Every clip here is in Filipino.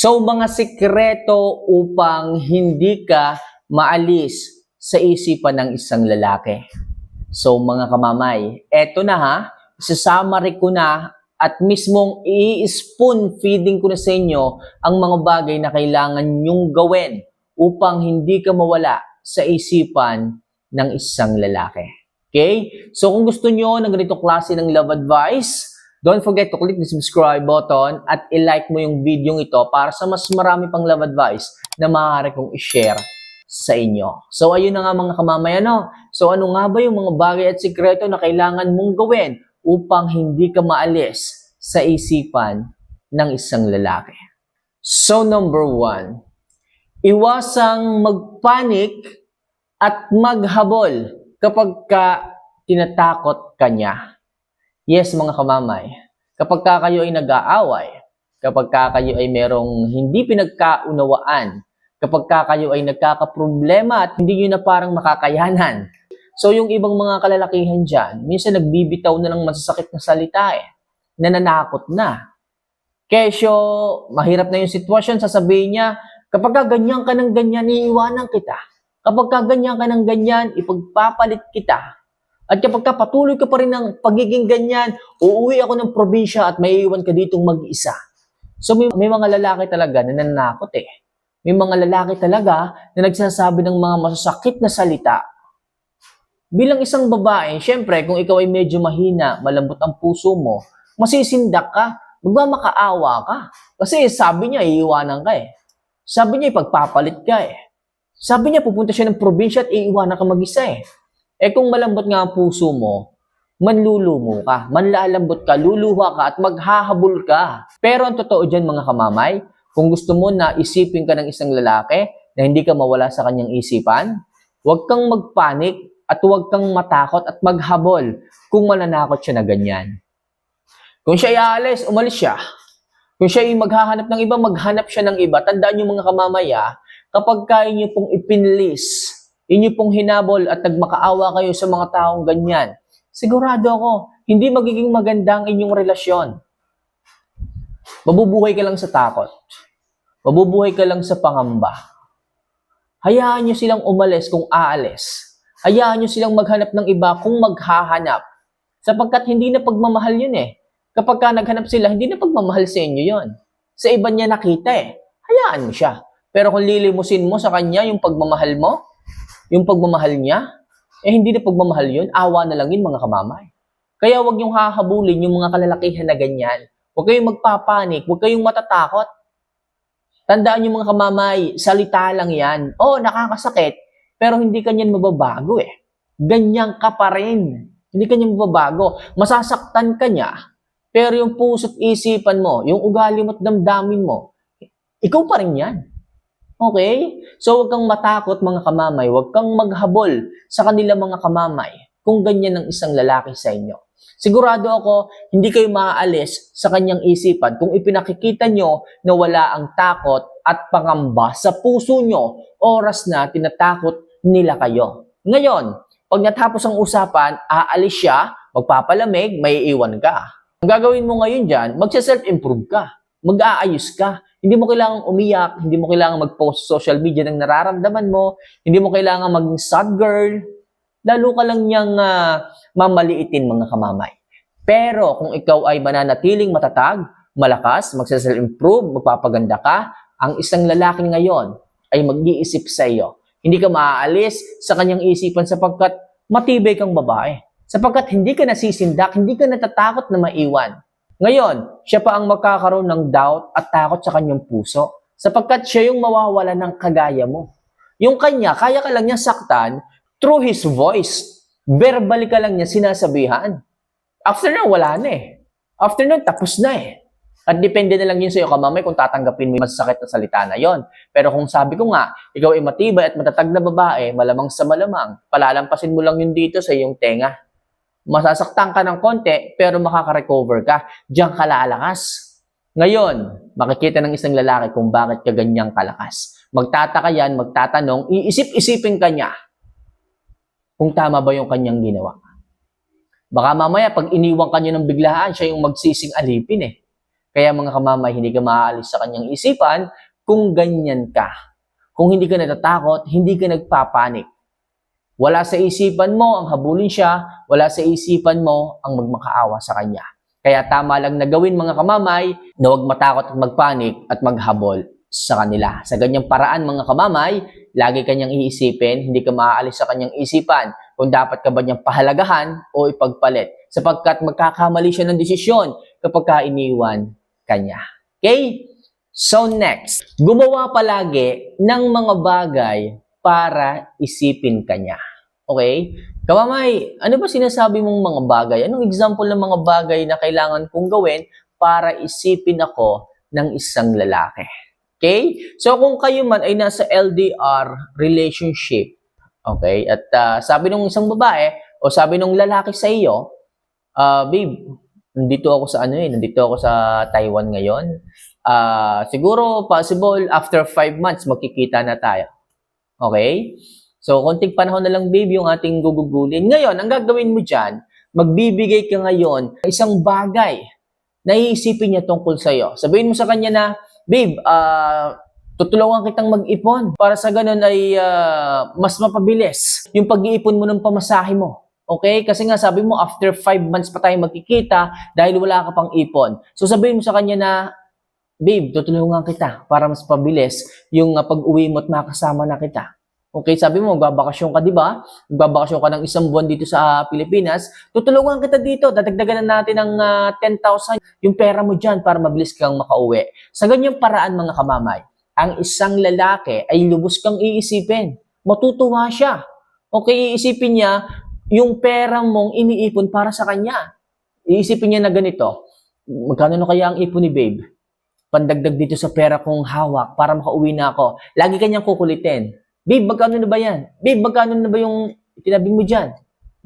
So, mga sikreto upang hindi ka maalis sa isipan ng isang lalaki. So, mga kamamay, eto na ha, isasummary ko na at mismong i-spoon feeding ko na sa inyo ang mga bagay na kailangan nyong gawin upang hindi ka mawala sa isipan ng isang lalaki. Okay? So, kung gusto nyo ng ganito klase ng love advice, Don't forget to click the subscribe button at i-like mo yung video ito para sa mas marami pang love advice na maaari kong i-share sa inyo. So ayun na nga mga kamamaya no. So ano nga ba yung mga bagay at sikreto na kailangan mong gawin upang hindi ka maalis sa isipan ng isang lalaki? So number one, iwasang magpanik at maghabol kapag ka tinatakot ka niya. Yes, mga kamamay. Kapag ka kayo ay nag-aaway, kapag ka kayo ay merong hindi pinagkaunawaan, kapag ka kayo ay nagkakaproblema at hindi nyo na parang makakayanan. So yung ibang mga kalalakihan dyan, minsan nagbibitaw na ng masasakit na salita eh. Nananakot na. Kesyo, mahirap na yung sitwasyon, sasabihin niya, kapag ka ganyan ka ng ganyan, iiwanan kita. Kapag ka ganyan ka ng ganyan, ipagpapalit kita. At kapag ka patuloy ka pa rin ng pagiging ganyan, uuwi ako ng probinsya at may iwan ka ditong mag-isa. So may, may mga lalaki talaga na nananakot eh. May mga lalaki talaga na nagsasabi ng mga masasakit na salita. Bilang isang babae, syempre kung ikaw ay medyo mahina, malambot ang puso mo, masisindak ka, magmamakaawa ka. Kasi sabi niya, iiwanan ka eh. Sabi niya, ipagpapalit ka eh. Sabi niya, pupunta siya ng probinsya at iiwanan ka mag-isa eh. Eh kung malambot nga ang puso mo, manlulumo ka, manlalambot ka, luluha ka at maghahabol ka. Pero ang totoo dyan mga kamamay, kung gusto mo na isipin ka ng isang lalaki na hindi ka mawala sa kanyang isipan, huwag kang magpanik at huwag kang matakot at maghabol kung mananakot siya na ganyan. Kung siya ay aalis, umalis siya. Kung siya ay maghahanap ng iba, maghanap siya ng iba. Tandaan niyo mga kamamaya, kapag kaya niyo pong ipinlis, inyo pong hinabol at nagmakaawa kayo sa mga taong ganyan, sigurado ako, hindi magiging maganda ang inyong relasyon. Mabubuhay ka lang sa takot. Mabubuhay ka lang sa pangamba. Hayaan nyo silang umalis kung aalis. Hayaan nyo silang maghanap ng iba kung maghahanap. Sapagkat hindi na pagmamahal yun eh. Kapag ka naghanap sila, hindi na pagmamahal sa inyo yun. Sa iba niya nakita eh. Hayaan mo siya. Pero kung lilimusin mo sa kanya yung pagmamahal mo, yung pagmamahal niya, eh hindi na pagmamahal yun, awa na lang yun mga kamamay. Kaya wag yung hahabulin yung mga kalalakihan na ganyan. Huwag kayong magpapanik, huwag kayong matatakot. Tandaan yung mga kamamay, salita lang yan. Oo, nakakasakit, pero hindi kanyan mababago eh. Ganyan ka pa rin. Hindi kanyan mababago. Masasaktan ka niya, pero yung puso't isipan mo, yung ugali mo at damdamin mo, ikaw pa rin yan. Okay? So, huwag kang matakot mga kamamay. Huwag kang maghabol sa kanila mga kamamay kung ganyan ang isang lalaki sa inyo. Sigurado ako, hindi kayo maaalis sa kanyang isipan kung ipinakikita nyo na wala ang takot at pangamba sa puso nyo oras na tinatakot nila kayo. Ngayon, pag natapos ang usapan, aalis siya, magpapalamig, may iwan ka. Ang gagawin mo ngayon dyan, magsa-self-improve ka. Mag-aayos ka. Hindi mo kailangang umiyak, hindi mo kailangang mag-post social media ng nararamdaman mo, hindi mo kailangang maging sad girl, lalo ka lang niyang uh, mamaliitin mga kamamay. Pero kung ikaw ay mananatiling matatag, malakas, magsa-self-improve, magpapaganda ka, ang isang lalaki ngayon ay mag-iisip sa iyo. Hindi ka maaalis sa kanyang isipan sapagkat matibay kang babae. Sapagkat hindi ka nasisindak, hindi ka natatakot na maiwan. Ngayon, siya pa ang magkakaroon ng doubt at takot sa kanyang puso sapagkat siya yung mawawala ng kagaya mo. Yung kanya, kaya ka lang niya saktan through his voice. Verbally ka lang niya sinasabihan. After nun, wala na eh. After nun, tapos na eh. At depende na lang yun sa iyo kamamay kung tatanggapin mo yung masasakit na salita na yon. Pero kung sabi ko nga, ikaw ay matibay at matatag na babae, malamang sa malamang, palalampasin mo lang yun dito sa iyong tenga. Masasaktan ka ng konti, pero makaka-recover ka. Diyan ka lalakas. Ngayon, makikita ng isang lalaki kung bakit ka ganyang kalakas. Magtataka yan, magtatanong, iisip-isipin ka niya kung tama ba yung kanyang ginawa. Baka mamaya, pag iniwan ka niya ng biglaan, siya yung magsising alipin eh. Kaya mga kamamay, hindi ka maaalis sa kanyang isipan kung ganyan ka. Kung hindi ka natatakot, hindi ka nagpapanik. Wala sa isipan mo ang habulin siya, wala sa isipan mo ang magmakaawa sa kanya. Kaya tama lang na gawin mga kamamay na huwag matakot at magpanik at maghabol sa kanila. Sa ganyang paraan mga kamamay, lagi kanyang iisipin, hindi ka maaalis sa kanyang isipan kung dapat ka ba niyang pahalagahan o ipagpalit sapagkat magkakamali siya ng desisyon kapag ka iniwan kanya. Okay? So next, gumawa palagi ng mga bagay para isipin kanya. Okay? Kamamay, ano ba sinasabi mong mga bagay? Anong example ng mga bagay na kailangan kong gawin para isipin ako ng isang lalaki? Okay? So kung kayo man ay nasa LDR relationship, okay? At ah, sabi ng isang babae o sabi ng lalaki sa iyo, ah, babe, nandito ako sa ano eh, nandito ako sa Taiwan ngayon. Ah, siguro possible after five months magkikita na tayo. Okay? So, konting panahon na lang, babe, yung ating gugugulin. Ngayon, ang gagawin mo dyan, magbibigay ka ngayon ng isang bagay na iisipin niya tungkol sa'yo. Sabihin mo sa kanya na, babe, ah, tutulungan kitang mag-ipon para sa ganun ay ah, mas mapabilis yung pag-iipon mo ng pamasahe mo. Okay? Kasi nga sabi mo, after five months pa tayo magkikita dahil wala ka pang ipon. So sabihin mo sa kanya na, babe, tutulungan kita para mas pabilis yung ah, pag-uwi mo at makasama na kita. Okay, sabi mo, magbabakasyon ka, di ba? Magbabakasyon ka ng isang buwan dito sa Pilipinas. Tutulungan kita dito. Dadagdagan na natin ng ah, 10,000 yung pera mo dyan para mabilis kang makauwi. Sa ganyang paraan, mga kamamay, ang isang lalaki ay lubos kang iisipin. Matutuwa siya. Okay, iisipin niya yung pera mong iniipon para sa kanya. Iisipin niya na ganito, magkano na kaya ang ipon ni babe? Pandagdag dito sa pera kong hawak para makauwi na ako. Lagi kanyang kukulitin. Babe, magkano na ba yan? Babe, magkano na ba yung tinabi mo dyan?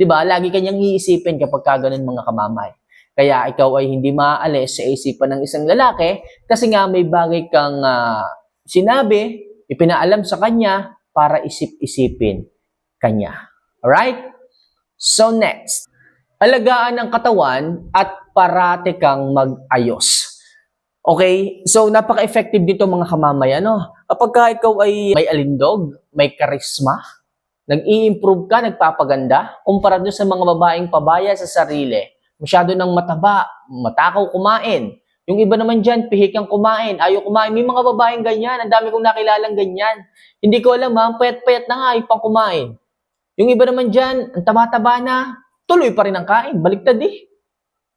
ba? Lagi kanyang iisipin kapag ka ganun mga kamamay. Kaya ikaw ay hindi maaalis sa isipan ng isang lalaki kasi nga may bagay kang ah, sinabi, ipinaalam sa kanya para isip-isipin kanya. Alright? So next, alagaan ang katawan at parate kang mag-ayos. Okay? So, napaka-effective dito mga kamamay. Ano? Kapag ka ikaw ay may alindog, may karisma, nag-i-improve ka, nagpapaganda, kumpara doon sa mga babaeng pabaya sa sarili, masyado ng mataba, matakaw kumain. Yung iba naman dyan, pihikang kumain, ayaw kumain. May mga babaeng ganyan, ang dami kong nakilalang ganyan. Hindi ko alam ha, payat-payat na nga, ayaw pang kumain. Yung iba naman dyan, ang taba-taba na, tuloy pa rin ang kain, baliktad eh.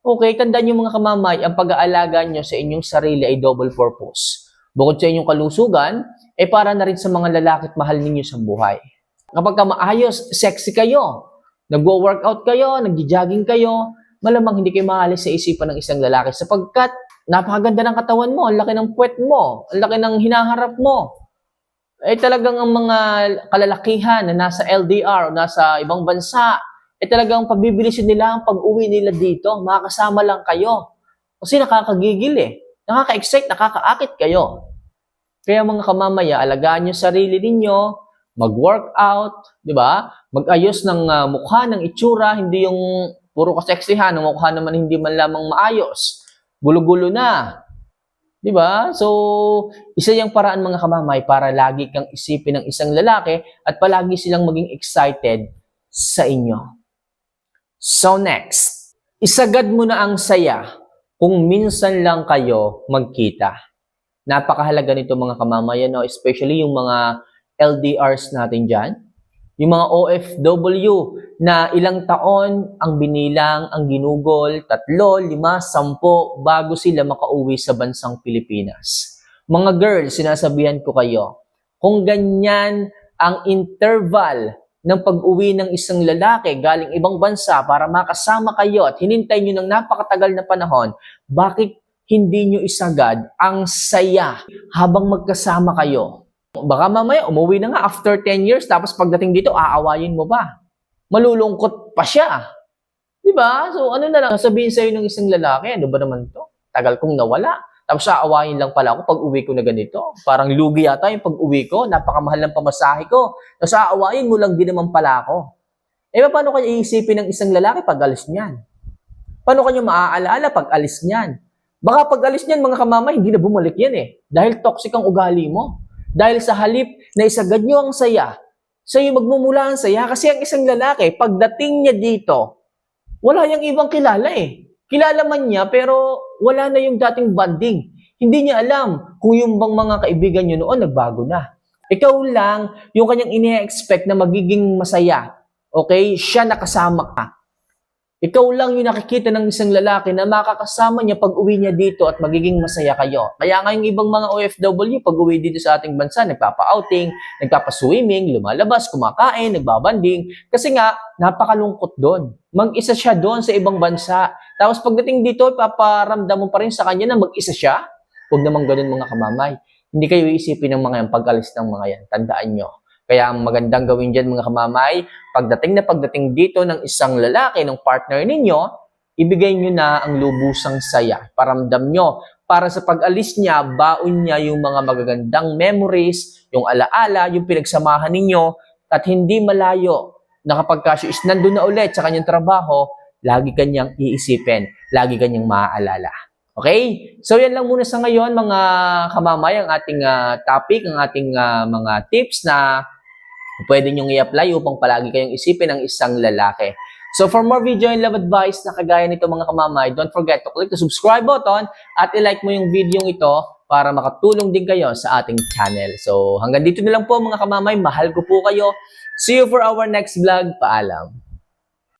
Okay, tandaan niyo mga kamamay, ang pag-aalaga niyo sa inyong sarili ay double purpose. Bukod sa inyong kalusugan, ay para na rin sa mga lalaki at mahal ninyo sa buhay. Kapag ka maayos, sexy kayo, nagwo-workout kayo, nagji-jogging kayo, malamang hindi kayo maalis sa isipan ng isang lalaki sapagkat napakaganda ng katawan mo, ang laki ng puwet mo, ang laki ng hinaharap mo. Eh talagang ang mga kalalakihan na nasa LDR o nasa ibang bansa, eh talagang pabibilisin nila ang pag-uwi nila dito. Makakasama lang kayo. Kasi nakakagigil eh. Nakaka-excite, nakakaakit kayo. Kaya mga kamamaya, alagaan nyo sarili ninyo, mag-workout, di ba? Mag-ayos ng ah, mukha, ng itsura, hindi yung puro kaseksihan, ng mukha naman hindi man lamang maayos. Gulo-gulo na. Di ba? So, isa yung paraan mga kamamay para lagi kang isipin ng isang lalaki at palagi silang maging excited sa inyo. So next, isagad mo na ang saya kung minsan lang kayo magkita. Napakahalaga nito mga kamamayan, no? especially yung mga LDRs natin dyan. Yung mga OFW na ilang taon ang binilang, ang ginugol, tatlo, lima, sampo, bago sila makauwi sa bansang Pilipinas. Mga girls, sinasabihan ko kayo, kung ganyan ang interval ng pag-uwi ng isang lalaki galing ibang bansa para makasama kayo at hinintay nyo ng napakatagal na panahon, bakit hindi nyo isagad ang saya habang magkasama kayo? Baka mamaya umuwi na nga after 10 years tapos pagdating dito aawayin mo ba? Malulungkot pa siya. 'Di ba? So ano na lang sabihin sa ng isang lalaki, ano ba naman 'to? Tagal kong nawala. Tapos aawayin lang pala ako pag uwi ko na ganito. Parang lugi yata yung pag uwi ko. Napakamahal ng pamasahe ko. Tapos aawayin mo lang din naman pala ako. Eh paano kanya iisipin ng isang lalaki pag alis niyan? Paano kanya maaalaala pag alis niyan? Baka pag alis niyan mga kamama, hindi na bumalik yan eh. Dahil toxic ang ugali mo. Dahil sa halip na isagad nyo ang saya, sa'yo magmumula ang saya kasi ang isang lalaki, pagdating niya dito, wala yung ibang kilala eh. Kilala man niya pero wala na yung dating bonding. Hindi niya alam kung yung bang mga kaibigan niyo noon nagbago na. Ikaw lang yung kanyang ine-expect na magiging masaya. Okay? Siya nakasama ka. Ikaw lang yung nakikita ng isang lalaki na makakasama niya pag uwi niya dito at magiging masaya kayo. Kaya nga yung ibang mga OFW pag uwi dito sa ating bansa, nagpapa-outing, nagpapa-swimming, lumalabas, kumakain, nagbabanding. Kasi nga, napakalungkot doon. Mag-isa siya doon sa ibang bansa. Tapos pagdating dito, paparamdam mo pa rin sa kanya na mag-isa siya. Huwag naman ganun mga kamamay. Hindi kayo iisipin ng mga yan pag-alis ng mga yan. Tandaan nyo. Kaya ang magandang gawin dyan mga kamamay, pagdating na pagdating dito ng isang lalaki, ng partner ninyo, ibigay nyo na ang lubusang saya. Paramdam nyo. Para sa pag-alis niya, baon niya yung mga magagandang memories, yung alaala, yung pinagsamahan ninyo, at hindi malayo na kapag kasyo is nandun na ulit sa kanyang trabaho, lagi kanyang iisipin, lagi kanyang maaalala. Okay? So yan lang muna sa ngayon mga kamamay ang ating ah, topic, ang ating ah, mga tips na pwede nyong i-apply upang palagi kayong isipin ang isang lalaki. So for more video and love advice na kagaya nito mga kamamay, don't forget to click the subscribe button at i-like mo yung video ito para makatulong din kayo sa ating channel. So hanggang dito na lang po mga kamamay, mahal ko po kayo. See you for our next vlog. Paalam.